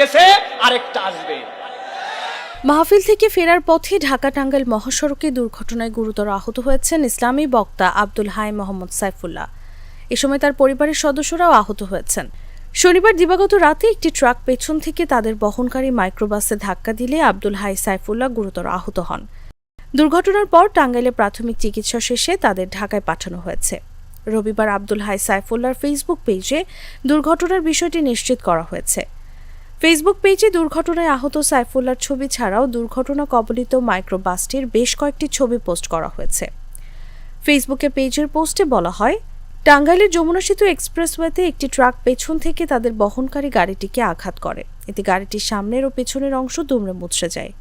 গেছে, আরেকটা আসবে। মাহফিল থেকে ফেরার পথে ঢাকা টাঙ্গাইল মহাসড়কে দুর্ঘটনায় গুরুতর আহত হয়েছেন ইসলামী বক্তা আব্দুল হাই মোহাম্মদ সাইফুল্লাহ। এ সময় তার পরিবারের সদস্যরাও আহত হয়েছেন। শনিবার দিবাগত রাতে একটি ট্রাক পেছন থেকে তাদের বহনকারী মাইক্রোবাসে ধাক্কা দিলে আব্দুল হাই সাইফুল্লাহ গুরুতর আহত হন। দুর্ঘটনার পর টাঙ্গাইলে প্রাথমিক চিকিৎসা শেষে তাদের ঢাকায় পাঠানো হয়েছে। রবিবার আব্দুল হাই সাইফুল্লাহর ফেসবুক পেজে দুর্ঘটনার বিষয়টি নিশ্চিত করা হয়েছে। ফেসবুক পেজে দুর্ঘটনায় আহত সাইফুল্লার ছবি ছাড়াও দুর্ঘটনা কবলিত মাইক্রোবাসটির বেশ কয়েকটি ছবি পোস্ট করা হয়েছে। ফেসবুকে পেজের পোস্টে বলা হয়, টাঙ্গাইলের যমুনা সেতু এক্সপ্রেসওয়েতে একটি ট্রাক পেছন থেকে তাদের বহনকারী গাড়িটিকে আঘাত করে। এতে গাড়িটির সামনের ও পেছনের অংশ দুমড়ে মুচড়ে যায়।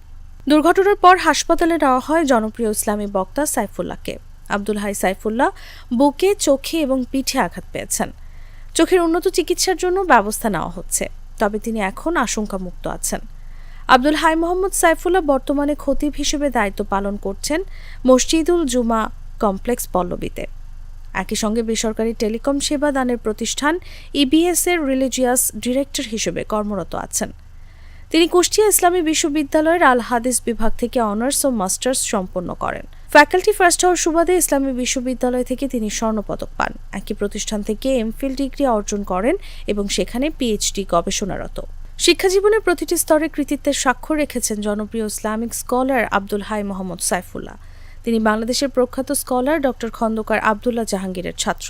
দুর্ঘটনার পর হাসপাতালে নেওয়া হয় জনপ্রিয় ইসলামী বক্তা সাইফুল্লাহকে। আব্দুল হাই সাইফুল্লাহ বুকে, চোখে এবং পিঠে আঘাত পেয়েছেন। চোখের উন্নত চিকিৎসার জন্য ব্যবস্থা নেওয়া হচ্ছে। তবে তিনি এখন আশঙ্কামুক্ত আছেন। আব্দুল হাই মোহাম্মদ সাইফুল্লাহ বর্তমানে খতিব হিসেবে দায়িত্ব পালন করছেন মসজিদুল জুমা কমপ্লেক্স পল্লবীতে। একই সঙ্গে বেসরকারি টেলিকম সেবা দানের প্রতিষ্ঠান ইবিএস এর রিলিজিয়াস ডিরেক্টর হিসেবে কর্মরত আছেন। তিনি কুষ্টিয়া ইসলামী বিশ্ববিদ্যালয়ের আল হাদিস বিভাগ থেকে অনার্স ও মাস্টার্স সম্পন্ন করেন। ফ্যাকাল্টি ফার্স্ট হওয়ার সুবাদে ইসলামী বিশ্ববিদ্যালয় থেকে তিনি স্বর্ণপদক পান। একই প্রতিষ্ঠান থেকে এমফিল ডিগ্রি অর্জন করেন এবং সেখানে পিএইচডি গবেষণারত। শিক্ষাজীবনের প্রতিটি স্তরে কৃতিত্বের স্বাক্ষর রেখেছেন জনপ্রিয় ইসলামিক স্কলার আব্দুল হাই মোহাম্মদ সাইফুল্লাহ। তিনি বাংলাদেশের প্রখ্যাত স্কলার ডক্টর খন্দকার আবদুল্লাহ জাহাঙ্গীরের ছাত্র।